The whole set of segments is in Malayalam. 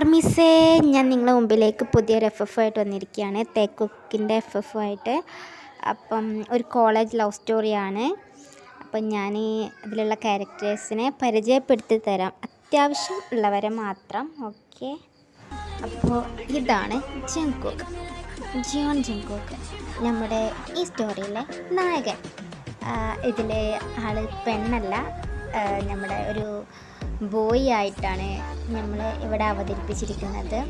ആർമിസേ ഞാൻ നിങ്ങളുടെ മുമ്പിലേക്ക് പുതിയൊരു എഫ് എഫ് ആയിട്ട് വന്നിരിക്കുകയാണ്. തേക്കുക്കിന്റെ എഫ് എഫ് ആയിട്ട്. അപ്പം ഒരു കോളേജ് ലവ് സ്റ്റോറിയാണ് അപ്പം ഞാൻ ഇതിലുള്ള ക്യാരക്ടേഴ്സിനെ പരിചയപ്പെടുത്തി തരാം. അത്യാവശ്യം ഉള്ളവരെ മാത്രം. ഓക്കെ അപ്പോൾ ഇതാണ് ജങ്കുക്ക് ജിയോൺ ജങ്കുക്ക് നമ്മുടെ ഈ സ്റ്റോറിയിലെ നായകൻ. ഇതിലെ ആൾ പെണ്ണല്ല. നമ്മുടെ ഒരു ബോയ് ആയിട്ടാണ് നമ്മൾ ഇവിടെ അവതരിപ്പിച്ചിരിക്കുന്നത്.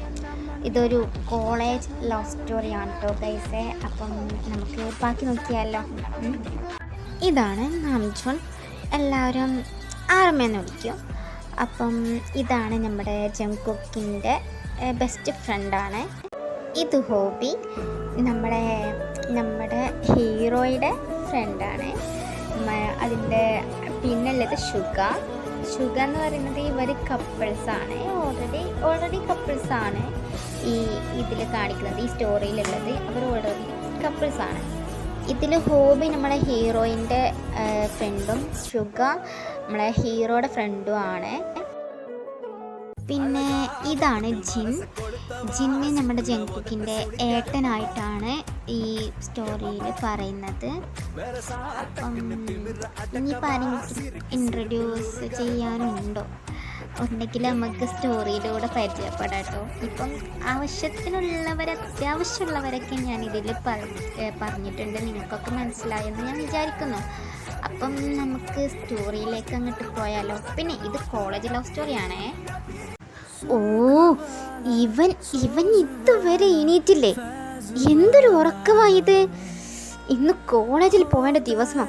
ഇതൊരു കോളേജ് ലവ് സ്റ്റോറിയാണ് കേട്ടോ ഗൈസെ അപ്പം നമുക്ക് ബാക്കി നോക്കിയാലോ? ഇതാണ് നാംജോൺ. എല്ലാവരും ആർമെന്ന് വിളിക്കും. അപ്പം ഇതാണ് നമ്മുടെ ജംകുക്കിന്റെ ബെസ്റ്റ് ഫ്രണ്ടാണ് ഇത് ഹോബി. നമ്മുടെ നമ്മുടെ ഹീറോയുടെ ഫ്രണ്ടാണ് അതിന്റെ പിന്നുള്ളത് ഷുഗ. ഷുഗ എന്ന് പറയുന്നത് ഇവർ കപ്പിൾസാണ് ഓൾറെഡി ഓൾറെഡി കപ്പിൾസാണ് ഈ ഇതിൽ കാണിക്കുന്നത് ഈ സ്റ്റോറിയിലുള്ളത് അവർ ഓൾറെഡി കപ്പിൾസാണ് ഇതിൽ ഹോബി നമ്മളെ ഹീറോയിന്റെ ഫ്രണ്ടും ഷുഗ നമ്മളെ ഹീറോയുടെ ഫ്രണ്ടും ആണ്. പിന്നെ ഇതാണ് ജിൻ ജിന്ന് നമ്മുടെ ജങ്കുക്കിന്റെ ഏട്ടനായിട്ടാണ് ഈ സ്റ്റോറിയിൽ പറയുന്നത്. ഇനി ഇനിയിപ്പോൾ ആരെങ്കിലും ഇൻട്രൊഡ്യൂസ് ചെയ്യാനുണ്ടോ? ഉണ്ടെങ്കിൽ നമുക്ക് സ്റ്റോറിയിലൂടെ പരിചയപ്പെടാം കേട്ടോ ഇപ്പം ആവശ്യത്തിനുള്ളവർ അത്യാവശ്യമുള്ളവരൊക്കെ ഞാൻ ഇതിൽ പറഞ്ഞിട്ടുണ്ട്. നിങ്ങൾക്കൊക്കെ മനസ്സിലായെന്ന് ഞാൻ വിചാരിക്കുന്നു. അപ്പം നമുക്ക് സ്റ്റോറിയിലേക്ക് അങ്ങോട്ട് പോയാലോ? പിന്നെ ഇത് കോളേജ് ലവ് സ്റ്റോറിയാണേ. ഓ ഇവൻ ഇവൻ ഇതുവരെ എണീറ്റില്ലേ? എന്തൊരു ഉറക്കമായത് ഇന്ന് കോളേജിൽ പോവേണ്ട ദിവസമാ.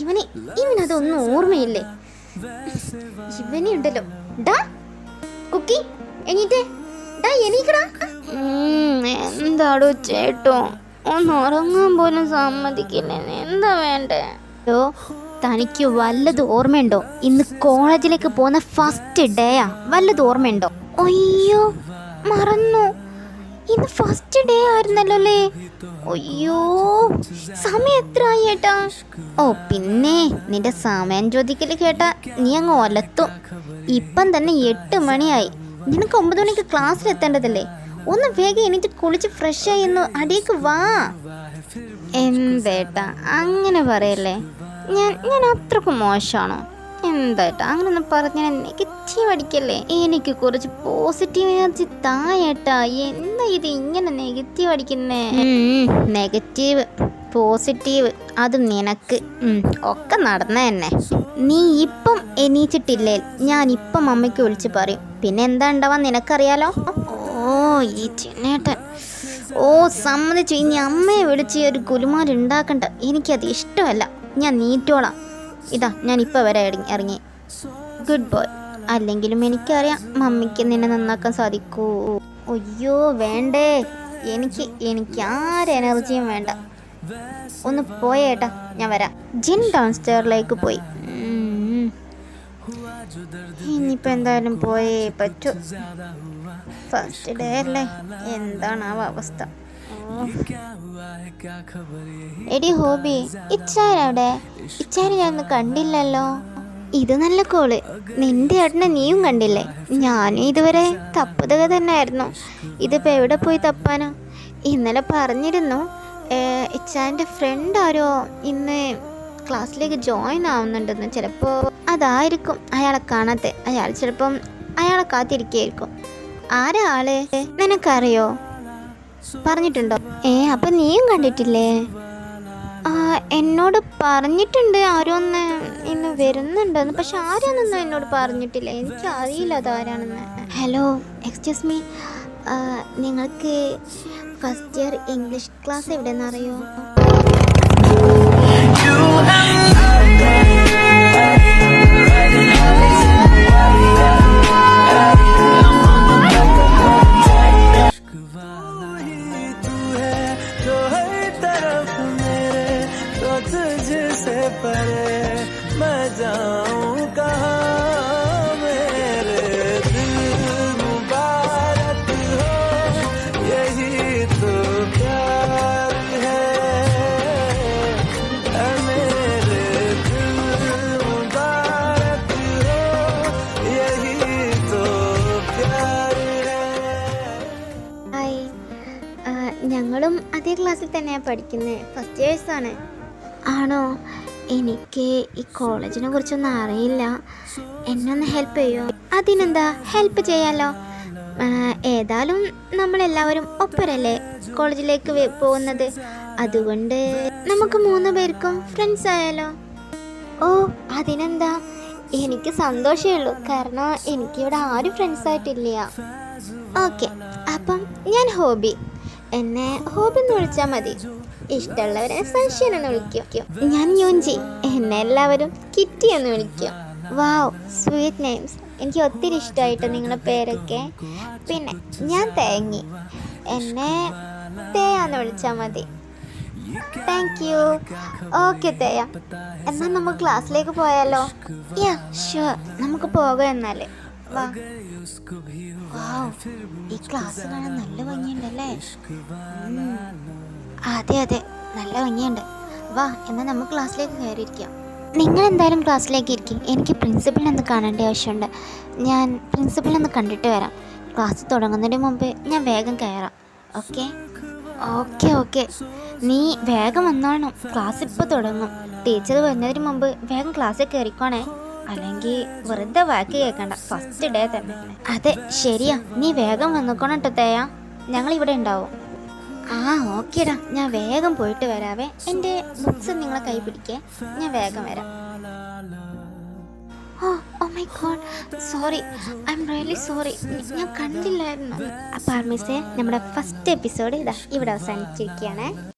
ഇവനെ ഇവനതൊന്നും ഓർമ്മയില്ലേ? ഇവനെ ഉണ്ടല്ലോ. ഡാ കുക്കി എണീറ്റേ. ഡാ എണീക്കടാ. എന്താടോ ചേട്ടോ? ഒന്ന് ഉറങ്ങാൻ പോലും സമ്മതിക്കില്ല എന്താ വേണ്ടേ? തനിക്ക് വല്ലത് ഓർമ്മയുണ്ടോ? ഇന്ന് കോളേജിലേക്ക് പോകുന്ന ഫസ്റ്റ് ഡേയാ വല്ലത് ഓർമ്മയുണ്ടോ? അയ്യോ മറന്നു. ഇന്ന് ഫസ്റ്റ് ഡേ ആയിരുന്നല്ലോ അല്ലേ അയ്യോ സമയം എത്ര ആയി ഏട്ടാ? ഓ പിന്നെ നിന്റെ സമയം ചോദിക്കൽ കേട്ടാ നീ അങ്ങ് ഒലത്തും. ഇപ്പം തന്നെ എട്ട് മണിയായി. നിനക്ക് ഒമ്പത് മണിക്ക് ക്ലാസ്സിൽ എത്തേണ്ടതല്ലേ? ഒന്ന് വേഗം എണീറ്റ് കുളിച്ച് ഫ്രഷ് ആയി ഒന്ന് അടിയേക്ക് വാ. എന്തേട്ടാ അങ്ങനെ പറയല്ലേ? ഞാൻ ഞാൻ അത്രയ്ക്ക് മോശമാണോ എന്തായിട്ടാ അങ്ങനെ ഒന്ന് പറഞ്ഞാൽ നെഗറ്റീവ് അടിക്കല്ലേ? എനിക്ക് കുറച്ച് പോസിറ്റീവ് എനർജി തായേട്ടാ. എന്താ ഇത് ഇങ്ങനെ നെഗറ്റീവ് അടിക്കുന്നേ? നെഗറ്റീവ് പോസിറ്റീവ് അത് നിനക്ക്. ഒക്കെ നടന്ന തന്നെ നീ ഇപ്പം എണീച്ചിട്ടില്ലേ? ഞാൻ ഇപ്പം അമ്മയ്ക്ക് വിളിച്ച് പറയും. പിന്നെ എന്താ ഉണ്ടാവാൻ നിനക്കറിയാലോ? ഓ ഈ ചിന്നേട്ടൻ. ഓ സമ്മതിച്ചു. ഇനി അമ്മയെ വിളിച്ച് ഒരു കുലുമാൽ ഉണ്ടാക്കണ്ട. എനിക്കത് ഇഷ്ടമല്ല. ഞാൻ നീറ്റോളാം. ഇതാ ഞാൻ ഇപ്പോൾ വരെ ഇറങ്ങി. ഗുഡ് ബോയ് അല്ലെങ്കിലും എനിക്കറിയാം മമ്മിക്ക് നിന്നെ നന്നാക്കാൻ സാധിക്കൂ. അയ്യോ വേണ്ടേ. എനിക്ക് എനിക്ക് ആരെ എനർജിയും വേണ്ട. ഒന്ന് പോയേട്ടാ ഞാൻ വരാം. ജിൻ ഡൗൺ സ്റ്റെയറിലേക്ക് പോയി. ഇനിയിപ്പോൾ എന്തായാലും പോയേ പറ്റൂ. ഫസ്റ്റ് ഡേ അല്ലേ? എന്താണ് ആ അവസ്ഥ. എടി ഹോബി ഇച്ചാരവിടെ ഇച്ചാരെ ഞാൻ കണ്ടില്ലല്ലോ. ഇത് നല്ല കോൾ. നിന്റെ ഏട്ടനെ നീയും കണ്ടില്ലേ? ഞാനും ഇതുവരെ തപ്പുതക തന്നെയായിരുന്നു. ഇതിപ്പോൾ എവിടെ പോയി തപ്പാനോ? ഇന്നലെ പറഞ്ഞിരുന്നു ഇച്ചാന്റെ ഫ്രണ്ട് ആരോ ഇന്ന് ക്ലാസ്സിലേക്ക് ജോയിൻ ആവുന്നുണ്ടെന്ന്. ചിലപ്പോൾ അതായിരിക്കും അയാളെ കാണാത്തെ. അയാൾ ചിലപ്പം അയാളെ കാത്തിരിക്കുകയായിരിക്കും. ആരാ ആൾ? നിനക്കറിയോ? പറഞ്ഞിട്ടുണ്ടോ? ഏ അപ്പൊ നീയും കണ്ടിട്ടില്ലേ? എന്നോട് പറഞ്ഞിട്ടുണ്ട് ആരോന്ന് ഇന്ന് വരുന്നുണ്ടെന്ന് പക്ഷെ ആരാന്നൊന്നും എന്നോട് പറഞ്ഞിട്ടില്ല. എനിക്ക് അറിയില്ല അതാരാണെന്ന് ഹലോ എക്സ്ക്യൂസ് മീ നിങ്ങൾക്ക് ഫസ്റ്റ് ഇയർ ഇംഗ്ലീഷ് ക്ലാസ് എവിടെയെന്ന് അറിയോ? തന്നെയാണ് പഠിക്കുന്നത് ഫസ്റ്റ് ഇയേഴ്സാണ് ആണോ. എനിക്ക് ഈ കോളേജിനെ കുറിച്ചൊന്നും അറിയില്ല. എന്നെ ഒന്ന് ഹെൽപ്പ് ചെയ്യുമോ അതിനെന്താ? ഹെൽപ്പ് ചെയ്യാലോ? ഏതായാലും നമ്മളെല്ലാവരും ഒപ്പരല്ലേ കോളേജിലേക്ക് പോകുന്നത്? അതുകൊണ്ട് നമുക്ക് മൂന്ന് പേർക്കും ഫ്രണ്ട്സ് ആയാലോ? ഓ അതിനെന്താ? എനിക്ക് സന്തോഷമേ ഉള്ളൂ. കാരണം എനിക്കിവിടെ ആരും ഫ്രണ്ട്സ് ആയിട്ടില്ല. ഓക്കെ അപ്പം ഞാൻ ഹോബി. എന്നെ ഹോബി എന്ന് വിളിച്ചാൽ മതി. ഇഷ്ടമുള്ളവരെ സൻഷ്യൻ എന്ന് വിളിക്കും. ഞാൻ യോഞ്ചി. എന്നെ എല്ലാവരും കിറ്റി എന്ന് വിളിക്കും. വാവ് സ്വീറ്റ് നെയിംസ് എനിക്ക് ഒത്തിരി ഇഷ്ടമായിട്ട് നിങ്ങളുടെ പേരൊക്കെ. പിന്നെ ഞാൻ തേങ്ങി. എന്നെ തേയാന്ന് വിളിച്ചാൽ മതി. Thank you okay Theya. എന്നാൽ നമുക്ക് ക്ലാസ്സിലേക്ക് പോയാലോ? യാ ഷുവർ നമുക്ക് പോകാം എന്നാൽ ഈ ക്ലാസ് കാണാൻ നല്ല ഭംഗിയുണ്ടല്ലേ. അതെ അതെ. നല്ല ഭംഗിയുണ്ട്. വാ എന്നാൽ നമുക്ക് ക്ലാസ്സിലേക്ക് കയറിയിരിക്കാം. നിങ്ങൾ എന്തായാലും ക്ലാസ്സിലേക്ക് ഇരിക്കും. എനിക്ക് പ്രിൻസിപ്പളിനെ ഒന്ന് കാണേണ്ട ആവശ്യമുണ്ട്. ഞാൻ പ്രിൻസിപ്പളിനെ ഒന്ന് കണ്ടിട്ട് വരാം. ക്ലാസ് തുടങ്ങുന്നതിന് മുമ്പ് ഞാൻ വേഗം കയറാം. ഓക്കെ? Okay okay. നീ വേഗം വന്നോണം ക്ലാസ് ഇപ്പോൾ തുടങ്ങും. ടീച്ചർ വരുന്നതിന് മുമ്പ് വേഗം ക്ലാസ്സിൽ കയറിക്കോണേ. അല്ലെങ്കിൽ വെറുതെ വാക്ക് കേൾക്കണ്ട ഫസ്റ്റ് ഡേ തന്നെ. അതെ ശരിയാ. നീ വേഗം വന്നിക്കോണം തേയ. ഞങ്ങൾ ഇവിടെ ഉണ്ടാവും. ആ ഓക്കേടാ. ഞാൻ വേഗം പോയിട്ട് വരാവേ. എന്റെ ബുക്സ് നിങ്ങളെ കൈ പിടിക്കേ. ഞാൻ വേഗം വരാം. ഓ my god sorry I'm really sorry ഞാൻ കണ്ടില്ലായിരുന്നു. അപ്പോൾ ആർമിസേ നമ്മുടെ ഫസ്റ്റ് എപ്പിസോഡ് ഇതാ. ഇവിടെ അവസാനിച്ചിരിക്കുകയാണേ.